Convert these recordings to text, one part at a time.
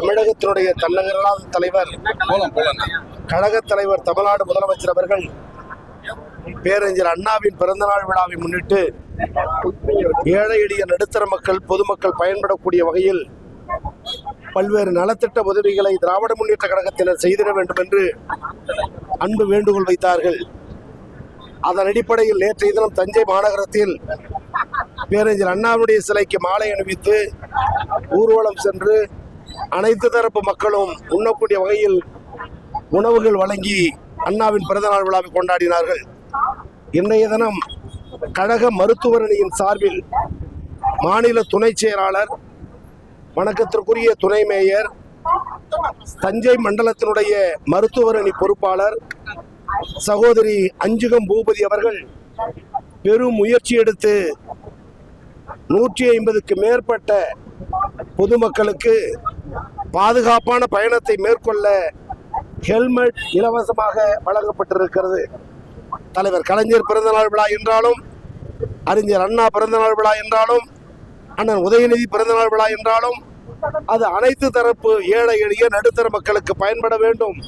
தமிழகத்தினுடைய தன்னகரலாத தலைவர். கழகத் தலைவர் தமிழ்நாடு முதலமைச்சர் அவர்கள் பேரறிஞர் அண்ணாவின் பிறந்தநாள் விழாவை முன்னிட்டு ஏழை எளிய நடுத்தர மக்கள் பொதுமக்கள் பயன்படக்கூடிய வகையில் பல்வேறு நலத்திட்ட உதவிகளை திராவிட முன்னேற்ற கழகத்தினர் செய்திட வேண்டும் என்று அன்பு வேண்டுகோள் வைத்தார்கள். அதன் அடிப்படையில் நேற்றைய தினம் தஞ்சை மாநகரத்தில் பேரறிஞர் அண்ணாவுடைய சிலைக்கு மாலை அணிவித்து ஊர்வலம் சென்று அனைத்து தரப்பு மக்களும் உண்ணக்கூடிய வகையில் உணவுகள் வழங்கி அண்ணாவின் பிறந்தநாள் விழாவை கொண்டாடினார்கள். இன்றைய தினம் கழக மருத்துவர் அணியின் சார்பில் மாநில துணை செயலாளர் வணக்கத்திற்குரிய துணை மேயர் தஞ்சை மண்டலத்தினுடைய மருத்துவர் அணி பொறுப்பாளர் சகோதரி அஞ்சுகம் பூபதி அவர்கள் பெரும் முயற்சி எடுத்து நூற்றி ஐம்பதுக்கு மேற்பட்ட பொதுமக்களுக்கு பாதுகாப்பான பயணத்தை மேற்கொள்ள ஹெல்மெட் இலவசமாக வழங்கப்பட்டிருக்கிறது. தலைவர் கலைஞர் பிறந்தநாள் விழா என்றாலும் அறிஞர் அண்ணா பிறந்தநாள் விழா என்றாலும் அண்ணன் உதயநிதி பிறந்தநாள் விழா என்றாலும் அது அனைத்து தரப்பு ஏழை எளிய நடுத்தர மக்களுக்கு பயன்பட வேண்டும்.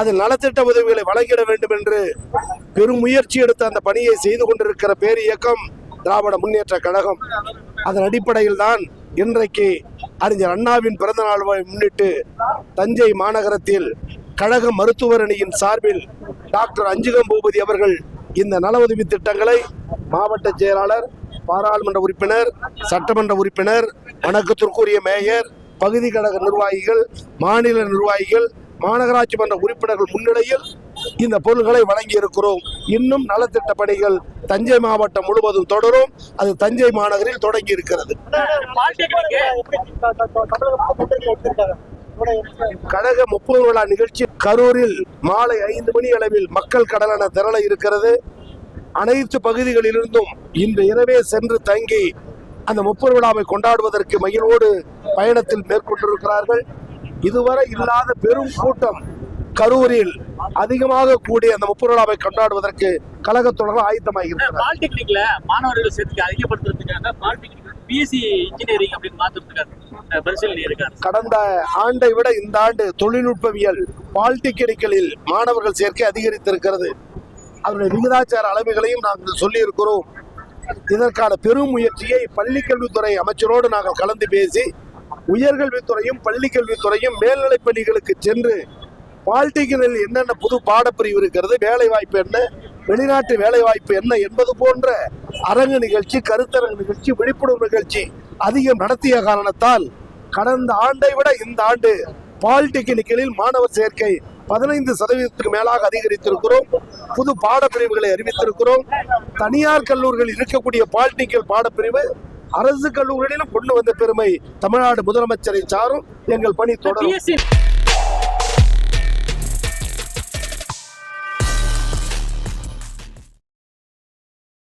அது நலத்திட்ட உதவிகளை வழங்கிட வேண்டும் என்று பெரும் முயற்சி எடுத்து அந்த பணியை செய்து கொண்டிருக்கிற பேர் இயக்கம் திராவிட முன்னேற்ற கழகம். அதன் அடிப்படையில் தான் இன்றைக்கு அறிஞர் அண்ணாவின் பிறந்த நாள் முன்னிட்டு தஞ்சை மாநகரத்தில் கழக மருத்துவர் அணியின் சார்பில் டாக்டர் அஞ்சுகம் பூபதி அவர்கள் இந்த நல உதவி திட்டங்களை மாவட்ட செயலாளர் பாராளுமன்ற உறுப்பினர் சட்டமன்ற உறுப்பினர் வணக்கத்திற்குரிய மேயர் பகுதி கழக நிர்வாகிகள் மாநில நிர்வாகிகள் மாநகராட்சி மன்ற உறுப்பினர்கள் முன்னிலையில் இந்த பொருள்களை வழங்கி இருக்கிறோம். இன்னும் நலத்திட்ட பணிகள் தஞ்சை மாவட்டம் முழுவதும் தொடரும். அது தஞ்சை மாநகரில் தொடங்கி இருக்கிறது. கழக முப்பது விழா நிகழ்ச்சி கரூரில் மாலை ஐந்து மணி அளவில் மக்கள் கடலான திரள இருக்கிறது. அனைத்து பகுதிகளிலிருந்தும் இன்று இரவே சென்று தங்கி அந்த முப்பது விழாவை கொண்டாடுவதற்கு மகிழ்வோடு பயணத்தில் மேற்கொண்டிருக்கிறார்கள். இதுவரை இல்லாத பெரும் கூட்டம் கரூரில் அதிகமாக கூடி அந்த முப்பது விழாவை கொண்டாடுவதற்கு கழகத்தொடர்கள் ஆயத்தமாக இருக்கிறார் பாலிடெக்னிக்ல மாணவர்கள் சேர்த்துக்கு அதிகப்படுத்துறதுக்காக பாலிடெக்னிக் பிஎஸ்சி இன்ஜினியரிங் அப்படின்னு மாத்துறதுக்காக பரிசீலனை இருக்காரு. கடந்த ஆண்டை விட இந்த ஆண்டு தொழில்நுட்பவியல் பாலிடெக்னிக்கலில் மாணவர்கள் சேர்க்கை அதிகரித்திருக்கிறது. அதனுடைய விகிதாச்சார அளவுகளையும் நாங்கள் சொல்லியிருக்கிறோம். இதற்கான பெரும் முயற்சியை பள்ளிக்கல்வித்துறை அமைச்சரோடு நாங்கள் கலந்து பேசி உயர்கல்வித்துறையும் பள்ளிக்கல்வித்துறையும் மேல்நிலைப் பள்ளிகளுக்கு சென்று பாலிடெக்னிக்கில் என்னென்ன புது பாடப்பிரிவு இருக்கிறது வேலை வாய்ப்பு என்ன வெளிநாட்டு வேலை வாய்ப்பு என்ன என்பது போன்ற அரங்கு நிகழ்ச்சி கருத்தரங்கு நிகழ்ச்சி விழிப்புணர்வு நிகழ்ச்சி அதிகம் நடத்திய காரணத்தால் கடந்த ஆண்டை விட இந்த ஆண்டு பாலிடெக்னிக்கலில் மாணவர் சேர்க்கை பதினைந்து சதவீதத்துக்கு மேலாக அதிகரித்திருக்கிறோம். புது பாடப்பிரிவுகளை அறிவித்திருக்கிறோம். தனியார் கல்லூரிகளில் இருக்கக்கூடிய பாலிடெக்னிக்கல் பாடப்பிரிவு அரசு கல்லூரிகளிலும் கொண்டு வந்த பெருமை தமிழ்நாடு முதலமைச்சரை சாரும். எங்கள் பணி தொடரும்.